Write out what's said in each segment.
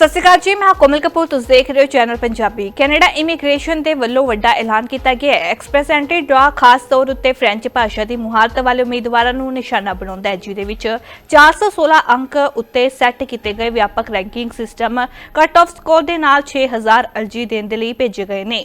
ਸਤਿ ਸ਼੍ਰੀ ਅਕਾਲ ਜੀ, ਮੈਂ ਕੋਮਲ ਕਪੂਰ, ਤੁਸੀਂ ਦੇਖ ਰਹੇ ਹੋ ਚੈਨਲ ਪੰਜਾਬੀ। ਕੈਨੇਡਾ ਇਮੀਗ੍ਰੇਸ਼ਨ ਦੇ ਵੱਲੋਂ ਵੱਡਾ ਐਲਾਨ ਕੀਤਾ ਗਿਆ ਹੈ। ਐਕਸਪ੍ਰੈਸ ਐਂਟਰੀ ਡਰਾ ਖਾਸ ਤੌਰ ਉੱਤੇ ਫ੍ਰੈਂਚ ਭਾਸ਼ਾ ਦੀ ਮੁਹਾਰਤ ਵਾਲੇ ਉਮੀਦਵਾਰਾਂ ਨੂੰ ਨਿਸ਼ਾਨਾ ਬਣਾਉਂਦਾ ਹੈ, ਜਿਹਦੇ ਵਿੱਚ 416 ਅੰਕ ਉੱਤੇ ਸੈੱਟ ਕੀਤੇ ਗਏ ਵਿਆਪਕ ranking system cut off score ਦੇ ਨਾਲ 6000 ਅਰਜੀ ਦੇਣ ਦੇ ਲਈ ਭੇਜੇ ਗਏ ਨੇ।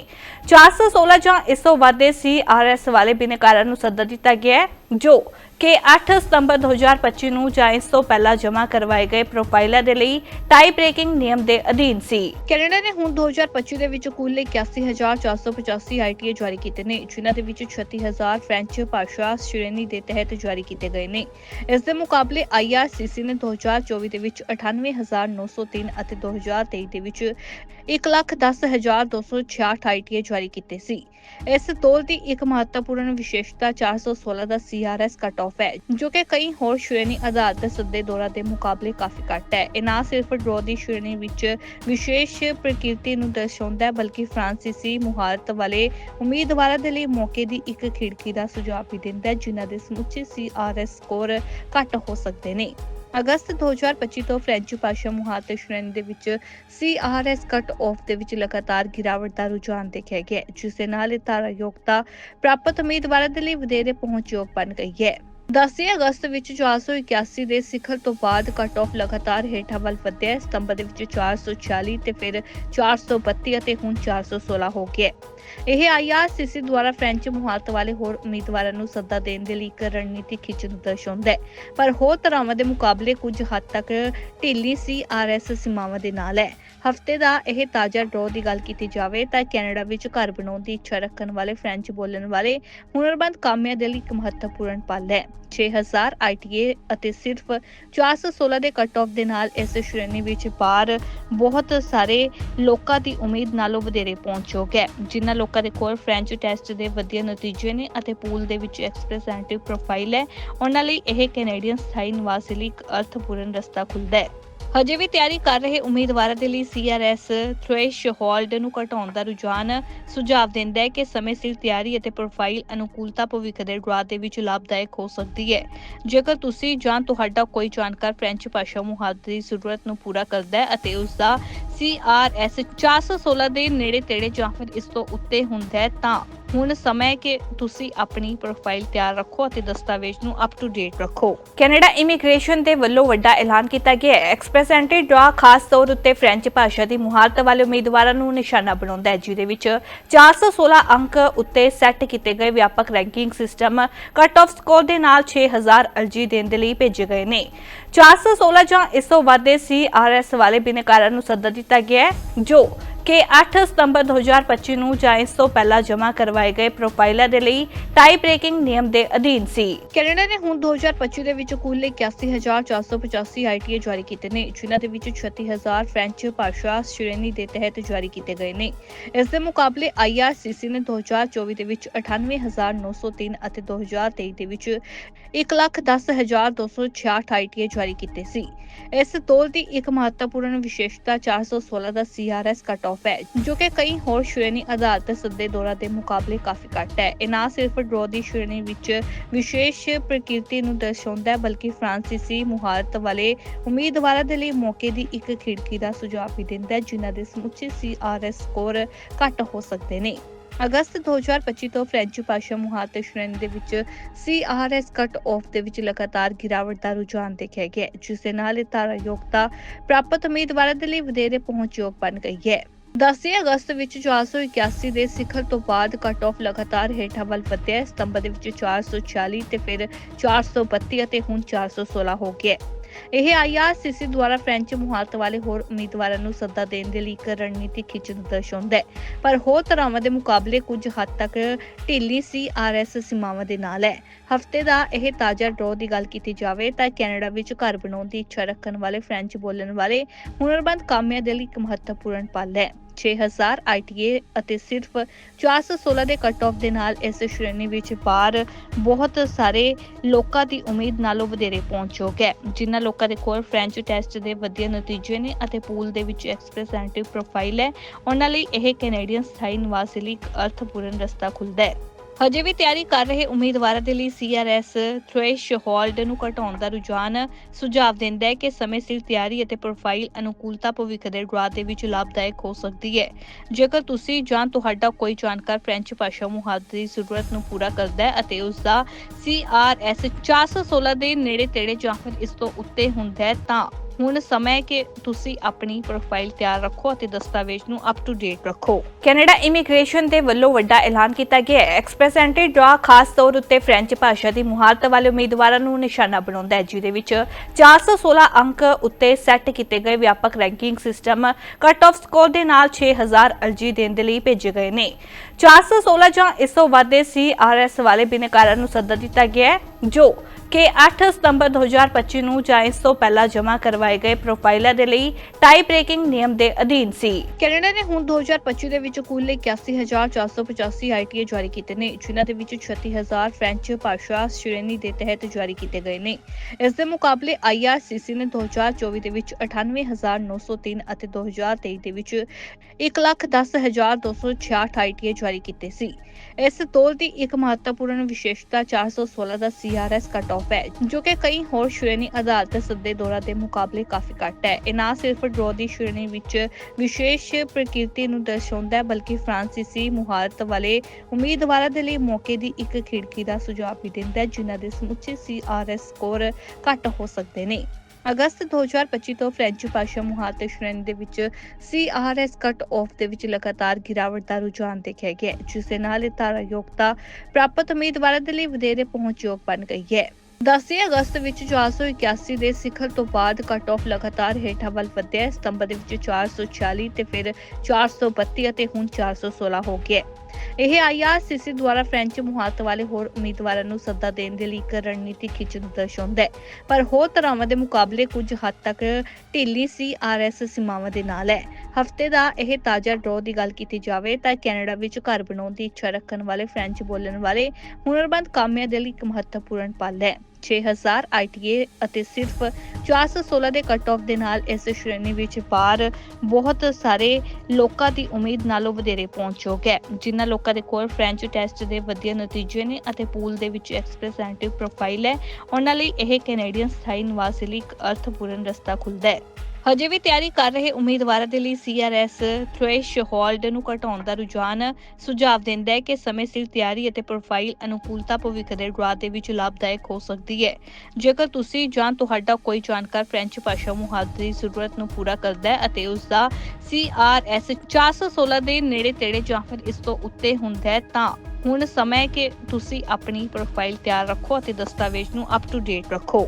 416 ਜਾਂ ਇਸ ਤੋਂ ਵੱਧ ਦੇ ਸੀਆਰਐਸ ਵਾਲੇ ਬਿਨਕਾਰਾਂ ਨੂੰ ਸੱਦਾ ਦਿੱਤਾ ਗਿਆ ਹੈ, ਜੋ ਕਿ 8 ਸਤੰਬਰ 2025 ਨੂੰ ਜਾਂ ਇਸ ਤੋਂ ਪਹਿਲਾਂ ਜਮ੍ਹਾਂ ਕਰਵਾਏ ਗਏ ਪ੍ਰੋਫਾਈਲਾਂ ਦੇ ਲਈ ਟਾਈ ਬ੍ਰੇਕਿੰਗ ਨਿਯਮ ਦੇ ਅਧੀਨ ਸੀ। ਕੈਨੇਡਾ ਨੇ ਹੁਣ 2025 ਦੇ ਵਿੱਚ ਕੁੱਲ 81485 ਆਈਟੀਏ ਜਾਰੀ ਕੀਤੇ ਨੇ, ਜਿਨ੍ਹਾਂ ਦੇ ਵਿੱਚ 36000 ਫ੍ਰੈਂਚ ਭਾਸ਼ਾ ਸ਼੍ਰੇਣੀ ਦੇ ਤਹਿਤ ਜਾਰੀ ਕੀਤੇ ਗਏ ਨੇ। ਇਸ ਦੇ ਮੁਕਾਬਲੇ ਆਈਆਰਸੀਸੀ ਨੇ 2024 ਦੇ ਵਿੱਚ 98903 ਅਤੇ 2023 ਦੇ ਵਿੱਚ 110266 ਆਈਟੀਏ ਜਾਰੀ ਕੀਤੇ ਸੀ। ਇਸ ਤੋਲ ਦੀ ਇੱਕ ਮਹੱਤਵਪੂਰਨ ਵਿਸ਼ੇਸ਼ਤਾ 416 ਦਾ ਸੀਆਰਐਸ ਕੱਟ ਆਫ ਹੈ, ਜੋ ਕਿ ਕਈ ਹੋਰ ਸ਼੍ਰੇਣੀ ਆਧਾਰਿਤ ਸੱਦੇ ਦੌਰਾ ਦੇ ਮੁਕਾਬਲੇ ਕਾਫੀ ਘੱਟ ਹੈ। ਇਹ ਨਾ ਸਿਰਫ ਡਰੋ ਦੀ ਸ਼੍ਰੇਣੀ ਵਿੱਚ ਵਿਸ਼ੇਸ਼ ਪ੍ਰਕਿਰਤੀ ਨੂੰ ਦਰਸਾਉਂਦਾ ਹੈ, ਬਲਕਿ ਫ੍ਰਾਂਸੀਸੀ ਮੁਹਾਰਤ ਵਾਲੇ ਉਮੀਦਵਾਰਾਂ ਦੇ ਲਈ ਮੌਕੇ ਦੀ ਇੱਕ ਖਿੜਕੀ ਦਾ ਸੁਝਾਅ ਵੀ ਦਿੰਦਾ ਹੈ, ਜਿਨ੍ਹਾਂ ਦੇ ਸਮੁੱਚੇ ਸੀਆਰਐਸ ਸਕੋਰ ਘੱਟ ਹੋ ਸਕਦੇ ਨੇ। ਅਗਸਤ 2025 ਤੋਂ ਫ੍ਰੈਂਚ ਭਾਸ਼ਾ ਮੁਹਾਰਤ ਸ਼੍ਰੇਣੀ ਦੇ ਵਿੱਚ ਸੀਆਰਐਸ ਕੱਟ ਆਫ ਦੇ ਵਿੱਚ ਲਗਾਤਾਰ ਗਿਰਾਵਟ ਦਾ ਰੁਝਾਨ ਦੇਖਿਆ ਗਿਆ ਜਿਸ ਦੇ ਨਾਲ ਇਹ ਧਾਰਾ ਯੋਗਤਾ ਪ੍ਰਾਪਤ ਉਮੀਦਵਾਰਾਂ ਦੇ ਲਈ ਵਧੇਰੇ ਪਹੁੰਚਯੋਗ ਬਣ ਗਈ ਹੈ। 10 ਅਗਸਤ ਵਿੱਚ 481 ਦੇ ਸਿਖਰ ਤੋਂ ਬਾਅਦ ਕੱਟ ਆਫ ਲਗਾਤਾਰ ਹੇਠਾਂ ਵੱਲ ਵਧਿਆ ਹੈ। ਸਤੰਬਰ ਦੇ ਵਿੱਚ 440 ਤੇ ਫਿਰ 432 ਅਤੇ ਹੁਣ 416 ਹੋ ਗਿਆ ਹੈ। ਇਹ ਆਈਆਰਸੀਸੀ ਦੁਆਰਾ ਫ੍ਰੈਂਚ ਮੁਹਾਰਤ ਵਾਲੇ ਹੋਰ ਉਮੀਦਵਾਰਾਂ ਨੂੰ ਸੱਦਾ ਦੇਣ ਦੇ ਲਈ ਇੱਕ ਰਣਨੀਤੀ ਖਿੱਚ ਨੂੰ ਦਰਸਾਉਂਦਾ ਹੈ ਪਰ ਹੋਰ ਤਰ੍ਹਾਂਵਾਂ ਦੇ ਮੁਕਾਬਲੇ ਕੁਝ ਹੱਦ ਤੱਕ ਢਿੱਲੀ ਸੀਆਰਐਸ ਸੀਮਾਵਾਂ ਦੇ ਨਾਲ ਹੈ ਹਫ਼ਤੇ ਦਾ ਇਹ ਤਾਜ਼ਾ ਡਰਾਅ ਦੀ ਗੱਲ ਕੀਤੀ ਜਾਵੇ ਤਾਂ ਕੈਨੇਡਾ ਵਿੱਚ ਘਰ ਬਣਾਉਣ ਦੀ ਇੱਛਾ ਰੱਖਣ ਵਾਲੇ ਫ੍ਰੈਂਚ ਬੋਲਣ ਵਾਲੇ ਹੁਨਰਮੰਦ ਕਾਮਿਆਂ ਦੇ ਲਈ ਇੱਕ ਮਹੱਤਵਪੂਰਨ ਪਲ ਹੈ 6000 ਆਈਟੀਏ ਅਤੇ ਸਿਰਫ 416 ਦੇ ਕੱਟ ਆਫ ਦੇ ਨਾਲ ਇਸ ਸ਼੍ਰੇਣੀ ਵਿੱਚ ਬਾਹਰ ਬਹੁਤ ਸਾਰੇ ਲੋਕਾਂ ਦੀ ਉਮੀਦ ਨਾਲੋਂ ਵਧੇਰੇ ਪਹੁੰਚੋਗ ਹੈ। ਜਿਨ੍ਹਾਂ ਲੋਕਾਂ ਦੇ ਕੋਲ ਫ੍ਰੈਂਚ ਟੈਸਟ ਦੇ ਵਧੀਆ ਨਤੀਜੇ ਨੇ ਅਤੇ ਪੂਲ ਦੇ ਵਿੱਚ ਐਕਸਪ੍ਰੈਸੈਂਟਿਵ ਪ੍ਰੋਫਾਈਲ ਹੈ, ਉਹਨਾਂ ਲਈ ਇਹ ਕੈਨੇਡੀਅਨ ਸਥਾਈ ਨਿਵਾਸੀ ਲਈ ਇੱਕ ਅਰਥਪੂਰਨ ਰਸਤਾ ਖੁੱਲਦਾ ਹੈ। ਹਜੇ ਵੀ ਤਿਆਰੀ ਕਰ ਰਹੇ ਉਮੀਦਵਾਰਾਂ ਦੇ ਲਈ ਸੀਆਰਐਸ ਥ੍ਰੈਸ਼ਹੋਲਡ ਨੂੰ ਘਟਾਉਣ ਦਾ ਰੁਝਾਨ ਸੁਝਾਅ ਦਿੰਦਾ ਹੈ ਕਿ ਸਮੇਂ ਸਿਰ ਤਿਆਰੀ ਅਤੇ ਪ੍ਰੋਫਾਈਲ ਅਨੁਕੂਲਤਾ ਭਵਿੱਖ ਦੇ ਡਰਾ ਦੇ ਵਿੱਚ ਲਾਭਦਾਇਕ ਹੋ ਸਕਦੀ ਹੈ। ਜੇਕਰ ਤੁਸੀਂ ਜਾਂ ਤੁਹਾਡਾ ਕੋਈ ਜਾਣਕਾਰ ਫ੍ਰੈਂਚ ਭਾਸ਼ਾ ਮੁਹਾਰਤ ਦੀ ਜ਼ਰੂਰਤ ਨੂੰ ਪੂਰਾ ਕਰਦਾ ਹੈ ਅਤੇ ਉਸ ਦਾ CRS 416 ਦੇ ਨੇੜੇ ਤੇੜੇ ਜਾਂ ਫਿਰ ਇਸ ਤੋਂ ਉੱਤੇ ਹੁੰਦਾ ਹੈ ਤਾਂ ਹੁਣ ਸਮਾਂ ਹੈ ਕਿ ਤੁਸੀਂ ਆਪਣੀ ਪ੍ਰੋਫਾਈਲ ਤਿਆਰ ਰੱਖੋ ਅਤੇ ਦਸਤਾਵੇਜ਼ ਨੂੰ ਅਪ ਟੂ ਡੇਟ ਰੱਖੋ। ਕੈਨੇਡਾ ਇਮੀਗ੍ਰੇਸ਼ਨ ਦੇ ਵੱਲੋਂ ਵੱਡਾ ਐਲਾਨ ਕੀਤਾ ਗਿਆ ਹੈ। ਐਕਸਪ੍ਰੈਸ ਐਂਟਰੀ ਡਰਾ ਖਾਸ ਤੌਰ ਉੱਤੇ ਫ੍ਰੈਂਚ ਭਾਸ਼ਾ ਦੀ ਮੁਹਾਰਤ ਵਾਲੇ ਉਮੀਦਵਾਰਾਂ ਨੂੰ ਨਿਸ਼ਾਨਾ ਬਣਾਉਂਦਾ ਹੈ, ਜਿਹਦੇ ਵਿੱਚ 416 ਅੰਕ ਉੱਤੇ ਸੈੱਟ ਕੀਤੇ ਗਏ ਵਿਆਪਕ ranking system cut off score ਦੇ ਨਾਲ 6000 ਅਰਜੀ ਦੇਣ ਦੇ ਲਈ ਭੇਜੇ ਗਏ ਨੇ। 416 ਜਾਂ ਇਸ ਤੋਂ ਵੱਧ ਦੇ ਸੀਆਰਐਸ ਵਾਲੇ ਬਿਨਕਾਰਾਂ ਨੂੰ ਸੱਦਾ ਦਿੱਤਾ ਗਿਆ ਹੈ, ਜੋ ਕਿ 8 ਸਤੰਬਰ 2025 ਨੂੰ ਜਾਂ ਇਸ ਤੋਂ ਪਹਿਲਾਂ ਜਮ੍ਹਾਂ ਕਰਵਾਏ ਗਏ ਪ੍ਰੋਫਾਈਲਾਂ ਦੇ ਲਈ ਟਾਈ ਬ੍ਰੇਕਿੰਗ ਨਿਯਮ ਦੇ ਅਧੀਨ ਸੀ। ਕੈਨੇਡਾ ਨੇ ਹੁਣ 2025 ਦੇ ਵਿੱਚ ਕੁੱਲ 81485 ਆਈਟੀਏ ਜਾਰੀ ਕੀਤੇ ਨੇ, ਜਿਨ੍ਹਾਂ ਦੇ ਵਿੱਚ 36000 ਫ੍ਰੈਂਚ ਭਾਸ਼ਾ ਸ਼੍ਰੇਣੀ ਦੇ ਤਹਿਤ ਜਾਰੀ ਕੀਤੇ ਗਏ ਨੇ। ਇਸ ਦੇ ਮੁਕਾਬਲੇ ਆਈਆਰਸੀਸੀ ਨੇ 2024 ਦੇ ਵਿੱਚ 98903 ਅਤੇ 2023 ਦੇ ਵਿੱਚ 110266 ਆਈਟੀਏ ਜਾਰੀ ਕੀਤੇ ਸੀ। ਇਸ ਤੋਲ ਦੀ ਇੱਕ ਮਹੱਤਵਪੂਰਨ ਵਿਸ਼ੇਸ਼ਤਾ 416 ਦਾ ਸੀਆਰਐਸ ਕਟ ਆਫ ਹੈ, ਜੋ ਕਿ ਕਈ ਹੋਰ ਸ਼੍ਰੇਣੀ ਆਧਾਰਿਤ ਸੱਦੇ ਦੌਰਾ ਦੇ ਮੁਕਾਬਲੇ ਕਾਫੀ ਘੱਟ ਹੈ। ਇਹ ਨਾ ਸਿਰਫ ਡਰੋ ਦੀ ਸ਼੍ਰੇਣੀ ਵਿੱਚ ਵਿਸ਼ੇਸ਼ ਪ੍ਰਕਿਰਤੀ ਨੂੰ ਦਰਸਾਉਂਦਾ ਹੈ, ਬਲਕਿ ਫ੍ਰਾਂਸੀਸੀ ਮੁਹਾਰਤ ਵਾਲੇ ਉਮੀਦਵਾਰਾਂ ਦੇ ਲਈ ਮੌਕੇ ਦੀ ਇੱਕ ਖਿੜਕੀ ਦਾ ਸੁਝਾਅ ਵੀ ਦਿੰਦਾ ਹੈ, ਜਿਨ੍ਹਾਂ ਦੇ ਸਮੁੱਚੇ ਸੀਆਰਐਸ ਸਕੋਰ ਘੱਟ ਹੋ ਸਕਦੇ ਨੇ। ਅਗਸਤ 2025 ਤੋਂ ਫ੍ਰੈਂਚ ਭਾਸ਼ਾ ਮੁਹਾਰਤ ਸ਼੍ਰੇਣੀ ਦੇ ਵਿੱਚ ਸੀਆਰਐਸ ਕੱਟ ਆਫ ਦੇ ਵਿੱਚ ਲਗਾਤਾਰ ਗਿਰਾਵਟ ਦਾ ਰੁਝਾਨ ਦੇਖਿਆ ਗਿਆ ਜਿਸ ਦੇ ਨਾਲ ਇਹ ਧਾਰਾ ਯੋਗਤਾ ਪ੍ਰਾਪਤ ਉਮੀਦਵਾਰਾਂ ਦੇ ਲਈ ਵਧੇਰੇ ਪਹੁੰਚਯੋਗ ਬਣ ਗਈ ਹੈ। 10 ਅਗਸਤ ਵਿੱਚ 481 ਦੇ ਸਿਖਰ ਤੋਂ ਬਾਅਦ ਕੱਟ ਆਫ ਲਗਾਤਾਰ ਹੇਠਾਂ ਵੱਲ ਵਧਿਆ ਹੈ। ਸਤੰਬਰ ਦੇ ਵਿੱਚ 440 ਤੇ ਫਿਰ 432 ਅਤੇ ਹੁਣ 416 ਹੋ ਗਿਆ ਹੈ। ਇਹ ਆਈਆਰਸੀਸੀ ਦੁਆਰਾ ਫ੍ਰੈਂਚ ਮੁਹਾਰਤ ਵਾਲੇ ਹੋਰ ਉਮੀਦਵਾਰਾਂ ਨੂੰ ਸੱਦਾ ਦੇਣ ਦੇ ਲਈ ਇੱਕ ਰਣਨੀਤੀ ਖਿੱਚ ਦਰਸਾਉਂਦਾ ਹੈ ਪਰ ਹੋਰ ਤਰ੍ਹਾਂਵਾਂ ਦੇ ਮੁਕਾਬਲੇ ਕੁਝ ਹੱਦ ਤੱਕ ਢਿੱਲੀ ਸੀਆਰਐਸ ਸੀਮਾਵਾਂ ਦੇ ਨਾਲ ਹੈ ਹਫ਼ਤੇ ਦਾ ਇਹ ਤਾਜ਼ਾ ਡਰੋ ਦੀ ਗੱਲ ਕੀਤੀ ਜਾਵੇ ਤਾਂ ਕੈਨੇਡਾ ਵਿੱਚ ਘਰ ਬਣਾਉਣ ਦੀ ਇੱਛਾ ਰੱਖਣ ਵਾਲੇ ਫ੍ਰੈਂਚ ਬੋਲਣ ਵਾਲੇ ਹੁਨਰਮੰਦ ਕਾਮਿਆਂ ਦੇ ਲਈ ਇੱਕ ਮਹੱਤਵਪੂਰਨ ਪਲ ਹੈ 6000 ਆਈਟੀਏ ਅਤੇ ਸਿਰਫ 416 ਦੇ ਕੱਟ ਆਫ ਦੇ ਨਾਲ ਇਸ ਸ਼੍ਰੇਣੀ ਵਿੱਚ ਬਾਹਰ ਬਹੁਤ ਸਾਰੇ ਲੋਕਾਂ ਦੀ ਉਮੀਦ ਨਾਲੋਂ ਵਧੇਰੇ ਪਹੁੰਚਯੋਗ ਹੈ, ਜਿਨ੍ਹਾਂ ਲੋਕਾਂ ਦੇ ਕੋਲ ਫ੍ਰੈਂਚ ਟੈਸਟ ਦੇ ਵਧੀਆ ਨਤੀਜੇ ਨੇ ਅਤੇ ਪੂਲ ਦੇ ਵਿੱਚ ਐਕਸਪ੍ਰੈਸੈਂਟਿਵ ਪ੍ਰੋਫਾਈਲ ਹੈ। ਉਹਨਾਂ ਲਈ ਇਹ ਕੈਨੇਡੀਅਨ ਸਥਾਈ ਨਿਵਾਸੀ ਲਈ ਇੱਕ ਅਰਥਪੂਰਨ ਰਸਤਾ ਖੁੱਲਦਾ ਹੈ। ਹਜੇ ਵੀ ਤਿਆਰੀ ਕਰ ਰਹੇ ਉਮੀਦਵਾਰਾਂ ਦੇ ਲਈ ਸੀਆਰਐਸ ਥ੍ਰੈਸ਼ਹੋਲਡ ਨੂੰ ਘਟਾਉਣ ਦਾ ਰੁਝਾਨ ਸੁਝਾਅ ਦਿੰਦਾ ਹੈ ਕਿ ਸਮੇਂ ਸਿਰ ਤਿਆਰੀ ਅਤੇ ਪ੍ਰੋਫਾਈਲ ਅਨੁਕੂਲਤਾ ਭਵਿੱਖ ਦੇ ਡਰਾ ਦੇ ਵਿੱਚ ਲਾਭਦਾਇਕ ਹੋ ਸਕਦੀ ਹੈ। ਜੇਕਰ ਤੁਸੀਂ ਜਾਂ ਤੁਹਾਡਾ ਕੋਈ ਜਾਣਕਾਰ ਫ੍ਰੈਂਚ ਭਾਸ਼ਾ ਮੁਹਾਵਰੇ ਦੀ ਜ਼ਰੂਰਤ ਨੂੰ ਪੂਰਾ ਕਰਦਾ ਹੈ ਅਤੇ ਉਸ ਦਾ ਸੀਆਰਐਸ 416 ਦੇ ਨੇੜੇ ਤੇੜੇ ਜਾਂ ਫਿਰ ਇਸ ਤੋਂ ਉੱਤੇ ਹੁੰਦਾ ਹੈ ਤਾਂ ਹੁਣ ਸਮਾਂ ਹੈ ਕਿ ਤੁਸੀਂ ਆਪਣੀ ਪ੍ਰੋਫਾਈਲ ਤਿਆਰ ਰੱਖੋ ਅਤੇ ਦਸਤਾਵੇਜ਼ ਨੂੰ ਅਪ ਟੂ ਡੇਟ ਰੱਖੋ। ਕੈਨੇਡਾ ਇਮੀਗ੍ਰੇਸ਼ਨ ਦੇ ਵੱਲੋਂ ਵੱਡਾ ਐਲਾਨ ਕੀਤਾ ਗਿਆ ਹੈ। ਐਕਸਪ੍ਰੈਸੈਂਟੇ ਡਰਾ ਖਾਸ ਤੌਰ ਉੱਤੇ ਫ੍ਰੈਂਚ ਭਾਸ਼ਾ ਦੀ ਮੁਹਾਰਤ ਵਾਲੇ ਉਮੀਦਵਾਰਾਂ ਨੂੰ ਨਿਸ਼ਾਨਾ ਬਣਾਉਂਦਾ ਹੈ, ਜਿਹਦੇ ਵਿੱਚ 416 ਅੰਕ ਉੱਤੇ ਸੈੱਟ ਕੀਤੇ ਗਏ ਵਿਆਪਕ ranking system cut off score ਦੇ ਨਾਲ 6000 ਅਰਜੀ ਦੇਣ ਦੇ ਲਈ ਭੇਜੇ ਗਏ ਨੇ। 416 ਜਾਂ ਇਸ ਤੋਂ ਵੱਧ ਦੇ ਸੀਆਰਐਸ ਵਾਲੇ ਬਿਨਕਾਰਾਂ ਨੂੰ ਸੱਦਾ ਦਿੱਤਾ ਗਿਆ ਹੈ, ਜੋ ਕਿ 8 ਸਤੰਬਰ 2025 ਨੂੰ ਜਾਂ ਤੋਂ ਪਹਿਲਾਂ ਜਮ੍ਹਾਂ ਕਰਵਾਏ ਗਏ ਪ੍ਰੋਫਾਈਲਾਂ ਦੇ ਲਈ ਟਾਈ ਬ੍ਰੇਕਿੰਗ ਨਿਯਮ ਦੇ ਅਧੀਨ ਸੀ। ਕੈਨੇਡਾ ਨੇ ਹੁਣ 2025 ਦੇ ਵਿੱਚ ਕੁੱਲ 81485 ਆਈਟੀਏ ਜਾਰੀ ਕੀਤੇ ਨੇ, ਜਿਨ੍ਹਾਂ ਦੇ ਵਿੱਚ 36000 ਫ੍ਰੈਂਚ ਭਾਸ਼ਾ ਸ਼੍ਰੇਣੀ ਦੇ ਤਹਿਤ ਜਾਰੀ ਕੀਤੇ ਗਏ ਨੇ। ਇਸ ਦੇ ਮੁਕਾਬਲੇ ਆਈਆਰਸੀਸੀ ਨੇ 2024 ਦੇ ਵਿੱਚ 98903 ਅਤੇ 2023 ਦੇ ਵਿੱਚ 110266 ਆਈਟੀਏ ਜਾਰੀ ਕੀਤੇ ਸੀ। ਇਸ ਤੋਲ ਦੀ ਇੱਕ ਮਹੱਤਵਪੂਰਨ ਵਿਸ਼ੇਸ਼ਤਾ 416 ਦਾ ਸੀਆਰਐਸ ਕੱਟ ਆਫ ਹੈ ਜੋ ਕਿ ਕਈ ਹੋਰ ਸ਼੍ਰੇਣੀ ਆਧਾਰਿਤ ਸੱਦੇ ਦੌਰਾ ਦੇ ਮੁਕਾਬਲੇ ਕਾਫੀ ਘੱਟ ਹੈ। ਇਹ ਨਾ ਸਿਰਫ ਡਰੋ ਦੀ ਸ਼੍ਰੇਣੀ ਵਿੱਚ ਵਿਸ਼ੇਸ਼ ਪ੍ਰਕਿਰਤੀ ਨੂੰ ਦਰਸਾਉਂਦਾ ਹੈ ਬਲਕਿ ਫ੍ਰਾਂਸੀਸੀ ਮੁਹਾਰਤ ਵਾਲੇ ਉਮੀਦਵਾਰਾਂ ਦੇ ਲਈ ਮੌਕੇ ਦੀ ਇੱਕ ਖਿੜਕੀ ਦਾ ਸੁਝਾਅ ਵੀ ਦਿੰਦਾ ਹੈ ਜਿਨ੍ਹਾਂ ਦੇ ਸਮੁੱਚੇ ਸੀਆਰਐਸ ਸਕੋਰ ਘੱਟ ਹੋ ਸਕਦੇ ਨੇ। ਅਗਸਤ 2025 ਤੋਂ ਫ੍ਰੈਂਚ ਭਾਸ਼ਾ ਮੁਹਾਰਤ ਸ਼੍ਰੇਣੀ ਦੇ ਵਿੱਚ ਸੀਆਰਐਸ ਕੱਟ ਆਫ ਦੇ ਵਿੱਚ ਲਗਾਤਾਰ ਗਿਰਾਵਟ ਦਾ ਰੁਝਾਨ ਦੇਖਿਆ ਗਿਆ ਹੈ, ਜਿਸ ਦੇ ਨਾਲ ਇਹ ਧਾਰਾ ਯੋਗਤਾ ਪ੍ਰਾਪਤ ਉਮੀਦਵਾਰਾਂ ਦੇ ਲਈ ਵਧੇਰੇ ਪਹੁੰਚਯੋਗ ਬਣ ਗਈ ਹੈ। 10 ਅਗਸਤ ਵਿੱਚ 481 ਦੇ ਸਿਖਰ ਤੋਂ ਬਾਅਦ ਕੱਟ ਆਫ ਲਗਾਤਾਰ ਹੇਠਾਂ ਵੱਲ ਵਧਿਆ ਸਤੰਬਰ ਦੇ ਵਿੱਚ 440 ਤੇ ਫਿਰ 432 ਅਤੇ ਹੁਣ 416 ਹੋ ਗਿਆ ਹੈ। ਇਹ ਆਈਆਰਸੀਸੀ ਦੁਆਰਾ ਫ੍ਰੈਂਚ ਮੁਹਾਰਤ ਵਾਲੇ ਹੋਰ ਉਮੀਦਵਾਰਾਂ ਨੂੰ ਸੱਦਾ ਦੇਣ ਦੇ ਲਈ ਇੱਕ ਰਣਨੀਤੀ ਖਿੱਚਣ ਦਰਸਾਉਂਦਾ ਹੈ। ਪਰ ਹੋਰ ਤਰ੍ਹਾਂਵਾਂ ਦੇ ਮੁਕਾਬਲੇ ਕੁਝ ਹੱਦ ਤੱਕ ਢਿੱਲੀ ਸੀਆਰਐਸ ਸੀਮਾਵਾਂ ਦੇ ਨਾਲ ਹੈ। ਹਫ਼ਤੇ ਦਾ ਇਹ ਤਾਜ਼ਾ ਡਰਾਅ ਦੀ ਗੱਲ ਕੀਤੀ ਜਾਵੇ ਤਾਂ ਕੈਨੇਡਾ ਵਿੱਚ ਘਰ ਬਣਾਉਣ ਦੀ ਇੱਛਾ ਰੱਖਣ ਵਾਲੇ ਫ੍ਰੈਂਚ ਬੋਲਣ ਵਾਲੇ ਹੁਨਰਮੰਦ ਕਾਮਿਆਂ ਦੇ ਲਈ ਇੱਕ ਮਹੱਤਵਪੂਰਨ ਪਲ ਹੈ। 6000 ਆਈਟੀਏ ਅਤੇ ਸਿਰਫ 416 ਦੇ ਕੱਟ ਆਫ ਦੇ ਨਾਲ ਇਸ ਸ਼੍ਰੇਣੀ ਵਿੱਚ ਪਾਰ ਬਹੁਤ ਸਾਰੇ ਲੋਕਾਂ ਦੀ ਉਮੀਦ ਨਾਲੋਂ ਵਧੇਰੇ ਪਹੁੰਚਯੋਗ ਹੈ, ਜਿਨ੍ਹਾਂ ਲੋਕਾਂ ਦੇ ਕੋਲ ਫ੍ਰੈਂਚ ਟੈਸਟ ਦੇ ਵਧੀਆ ਨਤੀਜੇ ਨੇ ਅਤੇ ਪੂਲ ਦੇ ਵਿੱਚ ਐਕਸਪ੍ਰੈਸੈਂਟਿਵ ਪ੍ਰੋਫਾਈਲ ਹੈ। ਉਹਨਾਂ ਲਈ ਇਹ ਕੈਨੇਡੀਅਨ ਸਥਾਈ ਨਿਵਾਸੀ ਲਈ ਇੱਕ ਅਰਥਪੂਰਨ ਰਸਤਾ ਖੁੱਲਦਾ ਹੈ। ਹਜੇ ਵੀ ਤਿਆਰੀ ਕਰ ਰਹੇ ਉਮੀਦਵਾਰਾਂ ਦੇ ਲਈ ਸੀਆਰਐਸ ਥ੍ਰੈਸ਼ਹੋਲਡ ਨੂੰ ਘਟਾਉਣ ਦਾ ਰੁਝਾਨ ਸੁਝਾਅ ਦਿੰਦਾ ਹੈ ਕਿ ਸਮੇਂ ਸਿਰ ਤਿਆਰੀ ਅਤੇ ਪ੍ਰੋਫਾਈਲ ਅਨੁਕੂਲਤਾ ਭਵਿੱਖ ਦੇ ਡਰਾ ਦੇ ਵਿੱਚ ਲਾਭਦਾਇਕ ਹੋ ਸਕਦੀ ਹੈ। ਜੇਕਰ ਤੁਸੀਂ ਜਾਂ ਤੁਹਾਡਾ ਕੋਈ ਜਾਣਕਾਰ ਫ੍ਰੈਂਚ ਭਾਸ਼ਾ ਮੁਹਾਵਰੇ ਦੀ ਜ਼ਰੂਰਤ ਨੂੰ ਪੂਰਾ ਕਰਦਾ ਹੈ ਅਤੇ ਉਸ ਦਾ ਸੀਆਰਐਸ 416 ਦੇ ਨੇੜੇ ਤੇੜੇ ਜਾਂ ਫਿਰ ਇਸ ਤੋਂ ਉੱਤੇ ਹੁੰਦਾ ਹੈ, ਤਾਂ ਹੁਣ ਸਮਾਂ ਹੈ ਕਿ ਤੁਸੀਂ ਆਪਣੀ ਪ੍ਰੋਫਾਈਲ ਤਿਆਰ ਰੱਖੋ ਅਤੇ ਦਸਤਾਵੇਜ਼ ਨੂੰ ਅਪ ਟੂ ਡੇਟ ਰੱਖੋ।